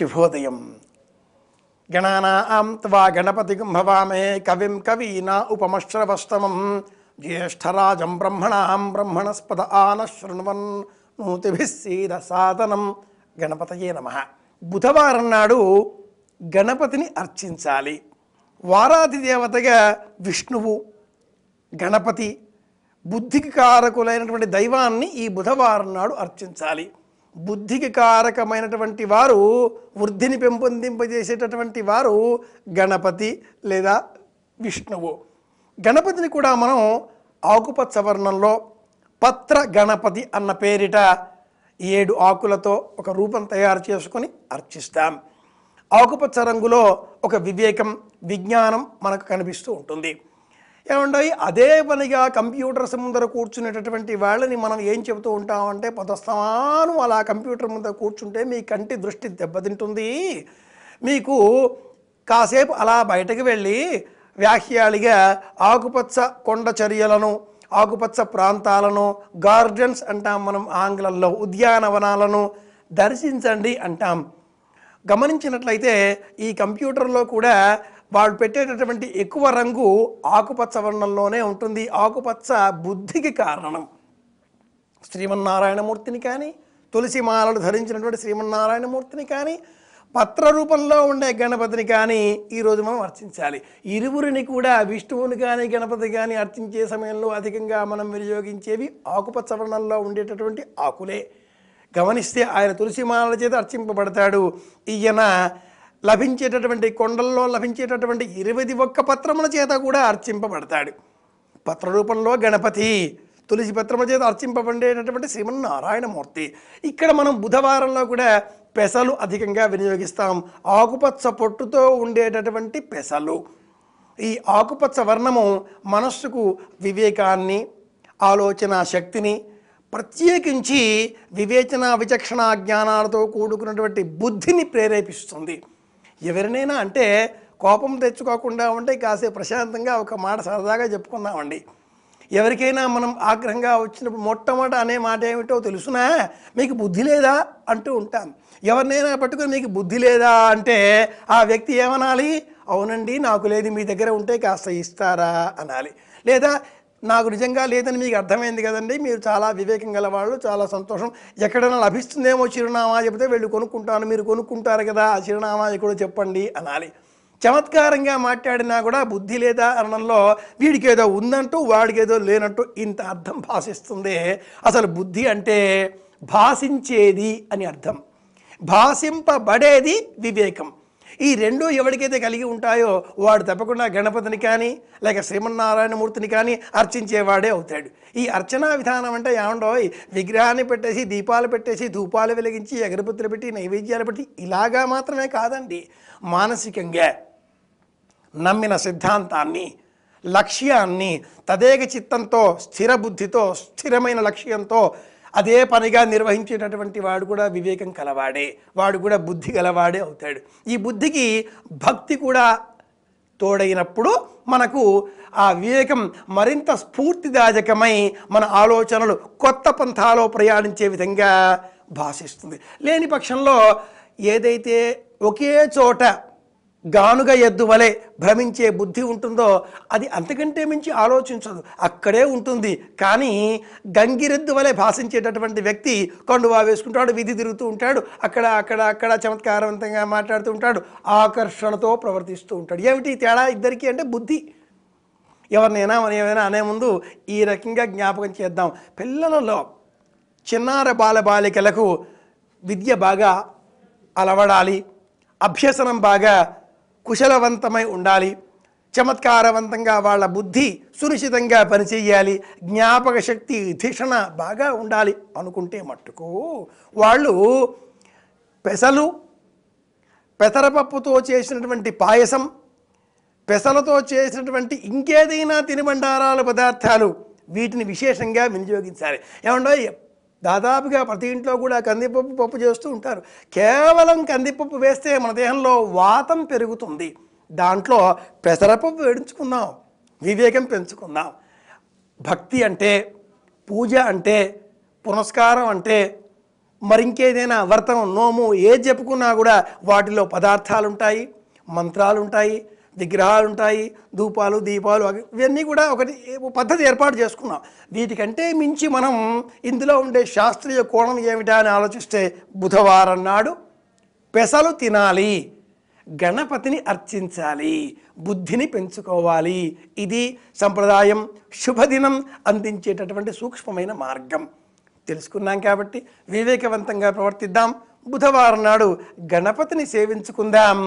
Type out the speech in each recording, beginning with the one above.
శుభోదయం. గణానాం త్వా గణపతి భవామే కవిం కవీనా ఉపమశ్రవస్తమం. జ్యేష్ఠరాజం బ్రహ్మణాం బ్రహ్మణస్పద ఆన శృణ్వన్ నూతిభిः సాధనం గణపతయే నమ. బుధవారం నాడు గణపతిని అర్చించాలి. వారాది దేవతగా విష్ణువు గణపతి బుద్ధికి కారకులైనటువంటి దైవాన్ని ఈ బుధవారం నాడు అర్చించాలి. బుద్ధికి కారకమైనటువంటి వారు వృద్ధిని పెంపొందింపజేసేటటువంటి వారు గణపతి లేదా విష్ణువు. గణపతిని కూడా మనం ఆకుపచ్చ వర్ణంలో పత్ర గణపతి అన్న పేరిట ఏడు ఆకులతో ఒక రూపం తయారు చేసుకొని అర్చిస్తాం. ఆకుపచ్చ రంగులో ఒక వివేకం విజ్ఞానం మనకు కనిపిస్తూ ఉంటుంది. ఏమంటాయి అదే పనిగా కంప్యూటర్స్ ముందర కూర్చునేటటువంటి వాళ్ళని మనం ఏం చెబుతూ ఉంటామంటే పొదస్తమానం అలా కంప్యూటర్ ముందర కూర్చుంటే మీ కంటి దృష్టి దెబ్బతింటుంది. మీకు కాసేపు అలా బయటకు వెళ్ళి వ్యాఖ్యాలిగా ఆకుపచ్చ కొండ చర్యలను ఆకుపచ్చ ప్రాంతాలను గార్డెన్స్ అంటాం మనం ఆంగ్లంలో ఉద్యానవనాలను దర్శించండి అంటాం. గమనించినట్లయితే ఈ కంప్యూటర్లో కూడా వాళ్ళు పెట్టేటటువంటి ఎక్కువ రంగు ఆకుపచ్చ వర్ణంలోనే ఉంటుంది. ఆకుపచ్చ బుద్ధికి కారణం. శ్రీమన్నారాయణమూర్తిని కానీ తులసి మాలలు ధరించినటువంటి శ్రీమన్నారాయణమూర్తిని కానీ పత్ర రూపంలో ఉండే గణపతిని కానీ ఈరోజు మనం అర్చించాలి. ఇరువురిని కూడా విష్ణువుని కానీ గణపతి కానీ అర్చించే సమయంలో అధికంగా మనం వినియోగించేవి ఆకుపచ్చ వర్ణంలో ఉండేటటువంటి ఆకులే. గమనిస్తే ఆయన తులసి మాలల చేత అర్చింపబడతాడు. ఈయన లభించేటటువంటి కొండల్లో లభించేటటువంటి ఇరవై ఒక్క పత్రముల చేత కూడా అర్చింపబడతాడు. పత్ర రూపంలో గణపతి తులసి పత్రముల చేత అర్చింపబడేటటువంటి శ్రీమన్నారాయణమూర్తి. ఇక్కడ మనం బుధవారంలో కూడా పెసలు అధికంగా వినియోగిస్తాం. ఆకుపచ్చ పొట్టుతో ఉండేటటువంటి పెసలు. ఈ ఆకుపచ్చ వర్ణము మనస్సుకు వివేకాన్ని ఆలోచన శక్తిని ప్రత్యేకించి వివేచన విచక్షణ జ్ఞానాలతో కూడుకున్నటువంటి బుద్ధిని ప్రేరేపిస్తుంది. ఎవరినైనా అంటే కోపం తెచ్చుకోకుండా ఉంటే కాసేపు ప్రశాంతంగా ఒక మాట సరదాగా చెప్పుకుందామండి. ఎవరికైనా మనం ఆగ్రహంగా వచ్చినప్పుడు మొట్టమొదట అనే మాట ఏమిటో తెలుసునా? మీకు బుద్ధి లేదా? అంటూ ఉంటాం. ఎవరినైనా పట్టుకుని మీకు బుద్ధి లేదా అంటే ఆ వ్యక్తి ఏమనాలి? అవునండి నాకు లేదు మీ దగ్గర ఉంటే కాస్త ఇస్తారా? అనాలి. లేదా నాకు నిజంగా లేదని మీకు అర్థమైంది కదండి. మీరు చాలా వివేకం గలవాళ్ళు చాలా సంతోషం. ఎక్కడైనా లభిస్తుందేమో చిరునామా చెబితే వెళ్ళి కొనుక్కుంటాను మీరు కొనుక్కుంటారు కదా ఆ చిరునామా కూడా చెప్పండి అనాలి. చమత్కారంగా మాట్లాడినా కూడా బుద్ధి లేదా అనడంలో వీడికి ఏదో ఉందంటూ వాడికి ఏదో లేనట్టు ఇంత అర్థం భాషిస్తుంది. అసలు బుద్ధి అంటే భాషించేది అని అర్థం. భాషింపబడేది వివేకం. ఈ రెండు ఎవరికైతే కలిగి ఉంటాయో వాడు తప్పకుండా గణపతిని కానీ లేక శ్రీమన్నారాయణమూర్తిని కానీ అర్చించేవాడే అవుతాడు. ఈ అర్చనా విధానం అంటే ఏమండో విగ్రహాన్ని పెట్టేసి దీపాలు పెట్టేసి ధూపాలు వెలిగించి అగరబత్తులు పెట్టి నైవేద్యాలు పెట్టి ఇలాగా మాత్రమే కాదండి. మానసికంగా నమ్మిన సిద్ధాంతాన్ని లక్ష్యాన్ని తదేక చిత్తంతో స్థిర బుద్ధితో స్థిరమైన లక్ష్యంతో అదే పనిగా నిర్వహించేటటువంటి వాడు కూడా వివేకం కలవాడే వాడు కూడా బుద్ధి గలవాడే అవుతాడు. ఈ బుద్ధికి భక్తి కూడా తోడైనప్పుడు మనకు ఆ వివేకం మరింత స్ఫూర్తిదాయకమై మన ఆలోచనలు కొత్త పంథాలో ప్రయాణించే విధంగా భాషిస్తుంది. లేని పక్షంలో ఏదైతే ఒకే చోట గానుగ ఎద్దు వలె భ్రమించే బుద్ధి ఉంటుందో అది అంతకంటే మించి ఆలోచించదు. అక్కడే ఉంటుంది. కానీ గంగిరెద్దు వలె భాషించేటటువంటి వ్యక్తి కండువా వేసుకుంటాడు విధి తిరుగుతూ ఉంటాడు అక్కడ అక్కడ అక్కడ చమత్కారవంతంగా మాట్లాడుతూ ఉంటాడు ఆకర్షణతో ప్రవర్తిస్తూ ఉంటాడు. ఏమిటి తేడా? ఇద్దరికీ అంటే బుద్ధి. ఎవరినైనా మనం ఏమైనా అనే ముందు ఈ రకంగా జ్ఞాపకం చేద్దాం. పిల్లలలో చిన్నార బాలబాలికలకు విద్య బాగా అలవడాలి అభ్యసనం బాగా కుశలవంతమై ఉండాలి. చమత్కారవంతంగా వాళ్ళ బుద్ధి సునిశ్చితంగా పనిచేయాలి. జ్ఞాపక శక్తి ధిషణ బాగా ఉండాలి అనుకుంటే మట్టుకు వాళ్ళు పెసలు పెసరపప్పుతో చేసినటువంటి పాయసం పెసలతో చేసినటువంటి ఇంకేదైనా తినుబండారాల పదార్థాలు వీటిని విశేషంగా వినియోగించాలి. ఏమండో దాదాపుగా ప్రతి ఇంట్లో కూడా కందిపప్పు పప్పు చేస్తూ ఉంటారు. కేవలం కందిపప్పు వేస్తే మన దేహంలో వాతం పెరుగుతుంది. దాంట్లో పెసరపప్పు వేడించుకుందాం వివేకం పెంచుకుందాం. భక్తి అంటే పూజ అంటే పునస్కారం అంటే మరి ఇంకేదైనా వ్రతం నోము ఏది చెప్పుకున్నా కూడా వాటిలో పదార్థాలు ఉంటాయి మంత్రాలు ఉంటాయి విగ్రహాలు ఉంటాయి ధూపాలు దీపాలు అవి ఇవన్నీ కూడా ఒకటి పద్ధతి ఏర్పాటు చేసుకున్నాం. వీటికంటే మించి మనం ఇందులో ఉండే శాస్త్రీయ కోణం ఏమిటా అని ఆలోచిస్తే బుధవారం నాడు పెసలు తినాలి గణపతిని అర్చించాలి బుద్ధిని పెంచుకోవాలి. ఇది సంప్రదాయం శుభదినం అందించేటటువంటి సూక్ష్మమైన మార్గం. తెలుసుకున్నాం కాబట్టి వివేకవంతంగా ప్రవర్తిద్దాం. బుధవారం నాడు గణపతిని సేవించుకుందాం.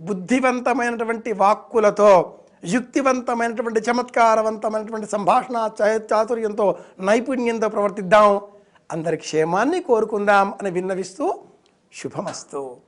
బుద్ధివంతమైనటువంటి వాక్కులతో యుక్తివంతమైనటువంటి చమత్కారవంతమైనటువంటి సంభాషణ చాతుర్యంతో నైపుణ్యంతో ప్రవర్తిద్దాం. అందరి క్షేమాన్ని కోరుకుందాం అని విన్నవిస్తూ శుభమస్తు.